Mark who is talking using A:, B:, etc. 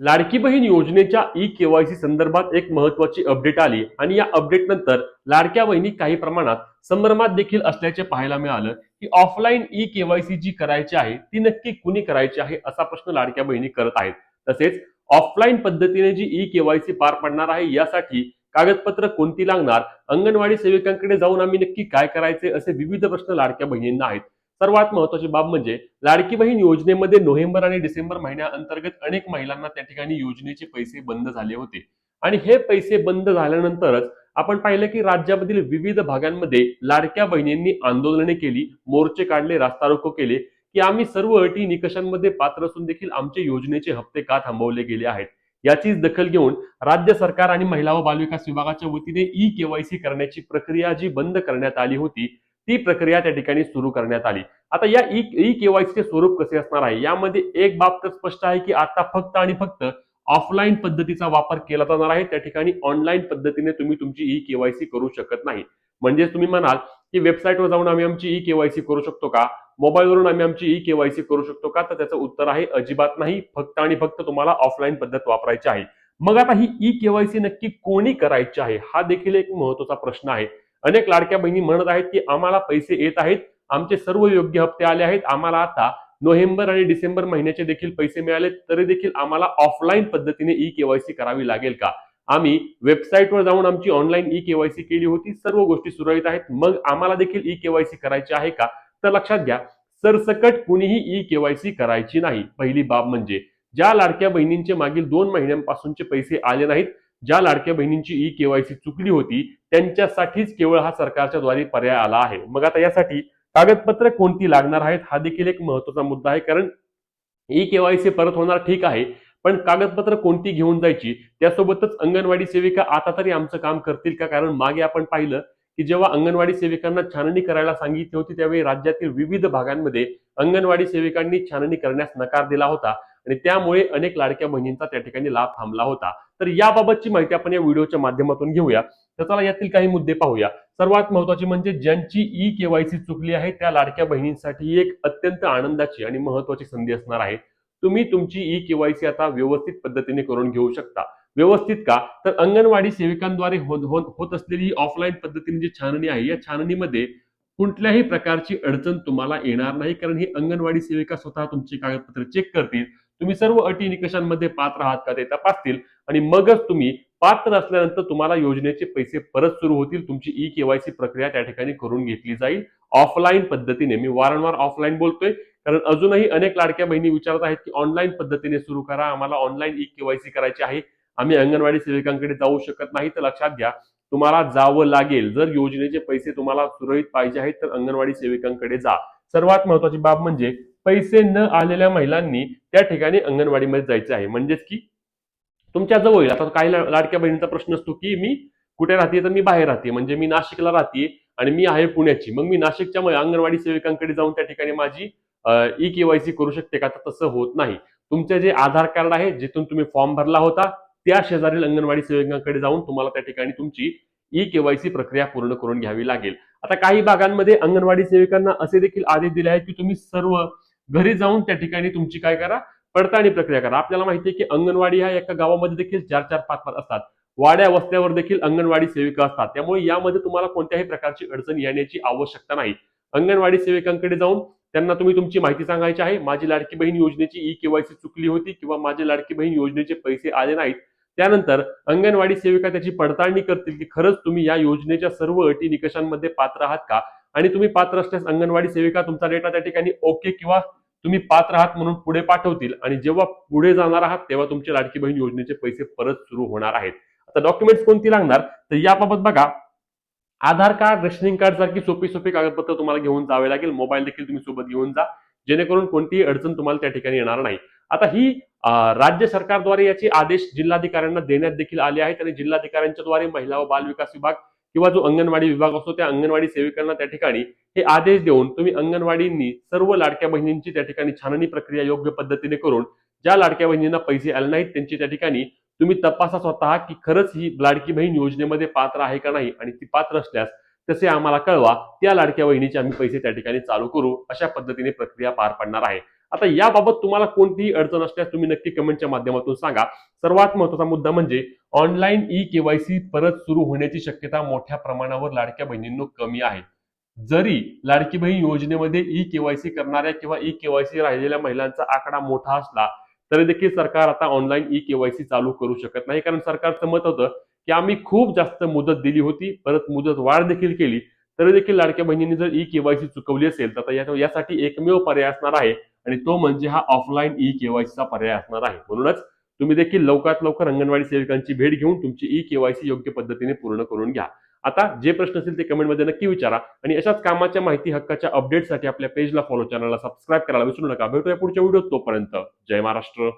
A: लाडकी बहीण योजनेच्या e KYC संदर्भात एक महत्वाची अपडेट आली आणि या अपडेट नंतर लाडक्या बहिणी काही प्रमाणात संभ्रमात देखील असल्याचे पाहायला मिळालं की ऑफलाईन ई केवायसी जी करायची आहे ती नक्की कुणी करायची आहे असा प्रश्न लाडक्या बहिणी करत आहेत. तसेच ऑफलाईन पद्धतीने जी ई केवायसी पार पडणार आहे यासाठी कागदपत्र कोणती लागणार अंगणवाडी सेविकांकडे जाऊन आम्ही नक्की काय करायचे असे विविध प्रश्न लाडक्या बहिणींना आहेत. सर्वात महत्वाची बाब म्हणजे लाडकी बहीण योजनेमध्ये नोव्हेंबर आणि डिसेंबर महिन्याअंतर्गत अनेक महिलांना त्या ठिकाणी योजनेचे पैसे बंद झाले होते. आणि हे पैसे बंद झाल्यानंतरच आपण पाहिलं की राज्यामधील विविध भागांमध्ये लाडक्या बहिणींनी आंदोलने केली मोर्चे काढले रास्ता रोको केले की आम्ही सर्व अटी निकषांमध्ये पात्र असून देखील आमचे योजनेचे हप्ते का थांबवले गेले आहेत? याचीच दखल घेऊन राज्य सरकार आणि महिला व बालविकास विभागाच्या वतीने ई केवायसी करण्याची प्रक्रिया जी बंद करण्यात आली होती ती प्रक्रिया त्या ठिकाणी सुरू करण्यात आली. आता या ई ई केवायसीचे स्वरूप कसे असणार आहे? यामध्ये एक बाब तर स्पष्ट आहे की आता फक्त आणि फक्त ऑफलाईन पद्धतीचा वापर केला जाणार आहे. त्या ठिकाणी ऑनलाईन पद्धतीने तुम्ही तुमची ई केवायसी करू शकत नाही. म्हणजेच तुम्ही म्हणाल की वेबसाईटवर जाऊन आम्ही आमची ई केवायसी करू शकतो का? मोबाईलवरून आम्ही आमची ई केवायसी करू शकतो का? तर त्याचं उत्तर आहे अजिबात नाही. फक्त आणि फक्त तुम्हाला ऑफलाईन पद्धत वापरायची आहे. मग आता ही ई केवायसी नक्की कोणी करायची आहे? हा देखील एक महत्त्वाचा प्रश्न आहे. अनेक लाडक्या बहिणी म्हणत आहेत की आम्हाला पैसे येत आहेत आमचे सर्व योग्य हप्ते आले आहेत आम्हाला आता नोव्हेंबर आणि डिसेंबर महिन्याचे देखील पैसे मिळाले तरी देखील आम्हाला ऑफलाईन पद्धतीने ई केवायसी करावी लागेल का? आम्ही वेबसाईटवर जाऊन आमची ऑनलाईन ई केवायसी केली होती सर्व गोष्टी सुरळीत आहेत मग आम्हाला देखील ई केवायसी करायची आहे का? तर लक्षात घ्या सरसकट कुणीही ई केवायसी करायची नाही. पहिली बाब म्हणजे ज्या लाडक्या बहिणींचे मागील दोन महिन्यांपासूनचे पैसे आले नाहीत ज्या लाडक्या बहिणींची ई केवायसी चुकली होती त्यांच्यासाठीच केवळ हा सरकारच्या द्वारे पर्याय आला आहे. मग आता यासाठी कागदपत्र कोणती लागणार आहेत हा देखील एक महत्त्वाचा मुद्दा आहे कारण ई केवायसी परत होणार ठीक आहे पण कागदपत्र कोणती घेऊन जायची त्यासोबतच अंगणवाडी सेविका आता तरी आमचं काम करतील का? कारण मागे आपण पाहिलं की जेव्हा अंगणवाडी सेविकांना छाननी करायला सांगितली होती त्यावेळी राज्यातील विविध भागांमध्ये अंगणवाडी सेविकांनी छाननी करण्यास नकार दिला होता आणि त्यामुळे अनेक लाडक्या बहिणींचा त्या ठिकाणी लाभ थांबला होता. तर याबाबतची माहिती आपण या व्हिडिओच्या माध्यमातून घेऊया. तर चला यातील काही मुद्दे पाहूया. सर्वात महत्वाची म्हणजे ज्यांची ई केवायसी चुकली आहे त्या लाडक्या बहिणींसाठी एक अत्यंत आनंदाची आणि महत्वाची संधी असणार आहे. तुम्ही तुमची ई केवायसी आता व्यवस्थित पद्धतीने करून घेऊ शकता. व्यवस्थित का? तर अंगणवाडी सेविकांद्वारे होत होत- होत असलेली ऑफलाईन पद्धतीने जी छाननी आहे या छाननीमध्ये कुठल्याही प्रकारची अडचण तुम्हाला येणार नाही कारण ही अंगणवाडी सेविका स्वतः तुमची कागदपत्र चेक करतील. तुम्ही सर्व अटी निकषांमध्ये पात्र आहात का ते तपासतील आणि मगच तुम्ही पात्र असल्यानंतर तुम्हाला योजनेचे पैसे परत सुरू होतील. तुमची ई केवायसी प्रक्रिया त्या ठिकाणी करून घेतली जाईल. ऑफलाईन पद्धतीने मी वारंवार ऑफलाईन बोलतोय. कारण अजूनही अनेक लाडक्या बहिणी विचारत आहेत की ऑनलाईन पद्धतीने सुरू करा. आम्हाला ऑनलाईन ई केवायसी करायची आहे. आम्ही अंगणवाडी सेविकांकडे जाऊ शकत नाही. तर लक्षात घ्या तुम्हाला जावं लागेल. जर योजनेचे पैसे तुम्हाला सुरळीत पाहिजे आहेत तर अंगणवाडी सेविकांकडे जा. सर्वात महत्वाची बाब म्हणजे पैसे न आलेल्या महिलांनी त्या ठिकाणी अंगणवाडीमध्ये जायचे आहे. म्हणजेच की तुमच्या जवळ आता काही लाडक्या बहिणींचा प्रश्न असतो की मी कुठे राहते तर मी बाहेर राहते. म्हणजे मी नाशिकला राहते आणि मी आहे पुण्याची. मग मी नाशिकच्या अंगणवाडी सेविकांकडे जाऊन त्या ठिकाणी माझी ई केवायसी करू शकते का? तर तसं होत नाही. तुमचे जे आधार कार्ड आहे जिथून तुम्ही फॉर्म भरला होता त्या शेजारील अंगणवाडी सेविकांकडे जाऊन तुम्हाला त्या ठिकाणी तुमची ई केवायसी प्रक्रिया पूर्ण करून घ्यावी लागेल. आता काही भागांमध्ये अंगणवाडी सेविकांना असे देखील आदेश दिले आहेत की तुम्ही सर्व घरी जाऊन त्या ठिकाणी तुमची काय करा पडताळणी प्रक्रिया करा. आपल्याला माहिती आहे की अंगणवाडी ह्या एका गावामध्ये देखील चार चार पाच पाच असतात. वाड्या वस्त्यावर देखील अंगणवाडी सेविका असतात. त्यामुळे यामध्ये तुम्हाला कोणत्याही प्रकारची अडचण येण्याची आवश्यकता नाही. अंगणवाडी सेविकांकडे जाऊन त्यांना तुम्ही तुमची माहिती सांगायची आहे. माझी लाडकी बहीण योजनेची ई केवायसी चुकली होती किंवा माझी लाडकी बहीण योजनेचे पैसे आले नाहीत. त्यानंतर अंगणवाडी सेविका त्याची पडताळणी करतील की खरंच तुम्ही या योजनेच्या सर्व अटी निकषांमध्ये पात्र आहात का? आणि तुम्ही पात्र असल्यास अंगणवाडी सेविका तुमचा डेटा त्या ठिकाणी ओके किंवा तुम्ही पात्र आहात म्हणून पुढे पाठवतील. आणि जेव्हा पुढे जाणार आहात तेव्हा तुमचे लाडकी बहीण योजनेचे पैसे परत सुरू होणार आहेत. आता डॉक्युमेंट्स कोणती लागणार? तर याबाबत बघा आधार कार्ड रेशनिंग कार्ड सारखी सोपी सोपी कागदपत्र तुम्हाला घेऊन जावे लागेल. मोबाईल देखील तुम्ही सोबत घेऊन जा जेणेकरून कोणतीही अडचण तुम्हाला त्या ठिकाणी येणार नाही. आता ही राज्य सरकारद्वारे याचे आदेश जिल्हाधिकाऱ्यांना देण्यात देखील आले आहेत आणि जिल्हाधिकाऱ्यांच्या द्वारे महिला व बाल विकास विभाग किंवा जो अंगणवाडी विभाग असतो त्या अंगणवाडी सेविकांना त्या ठिकाणी हे आदेश देऊन तुम्ही अंगणवाडींनी सर्व लाडक्या बहिणींची त्या ठिकाणी छाननी प्रक्रिया योग्य पद्धतीने करून ज्या लाडक्या बहिणींना पैसे आले नाहीत त्यांची त्या ठिकाणी तुम्ही तपासा स्वतः की खरंच ही लाडकी बहीण योजनेमध्ये पात्र आहे का नाही आणि ती पात्र असल्यास तसे आम्हाला कळवा त्या लाडक्या बहिणीचे आम्ही पैसे त्या ठिकाणी चालू करू अशा पद्धतीने प्रक्रिया पार पडणार आहे. आता याबाबत तुम्हाला कोणतीही अडचण असल्यास तुम्ही नक्की कमेंटच्या माध्यमातून सांगा. सर्वात महत्त्वाचा मुद्दा म्हणजे ऑनलाईन ई केवायसी परत सुरू होण्याची शक्यता मोठ्या प्रमाणावर लाडक्या बहिणींनो कमी आहे. जरी लाडकी बहीण योजनेमध्ये ई केवायसी करणाऱ्या किंवा ई केवायसी राहिलेल्या महिलांचा आकडा मोठा असला तरी देखील सरकार आता ऑनलाईन ई केवायसी चालू करू शकत नाही. कारण सरकारचं मत होतं की आम्ही खूप जास्त मुदत दिली होती परत मुदत वाढ देखील केली तरी देखील लाडक्या बहिणींनी जर ई केवायसी चुकवली असेल तर या- यासाठी एकमेव पर्याय असणार आहे आणि तो म्हणजे हा ऑफलाईन ई केवायसीचा पर्याय असणार आहे. म्हणूनच तुम्ही देखील लवकरात लवकर अंगणवाडी सेविकांची भेट घेऊन तुमची ई केवायसी योग्य पद्धतीने पूर्ण करून घ्या. आता जे प्रश्न असतील ते कमेंटमध्ये नक्की विचारा आणि अशाच कामाच्या माहिती हक्काच्या अपडेटसाठी आपल्या पेजला फॉलो चॅनलला सबस्क्राईब करायला विसरू नका. भेटूया पुढच्या व्हिडिओत तोपर्यंत. जय महाराष्ट्र.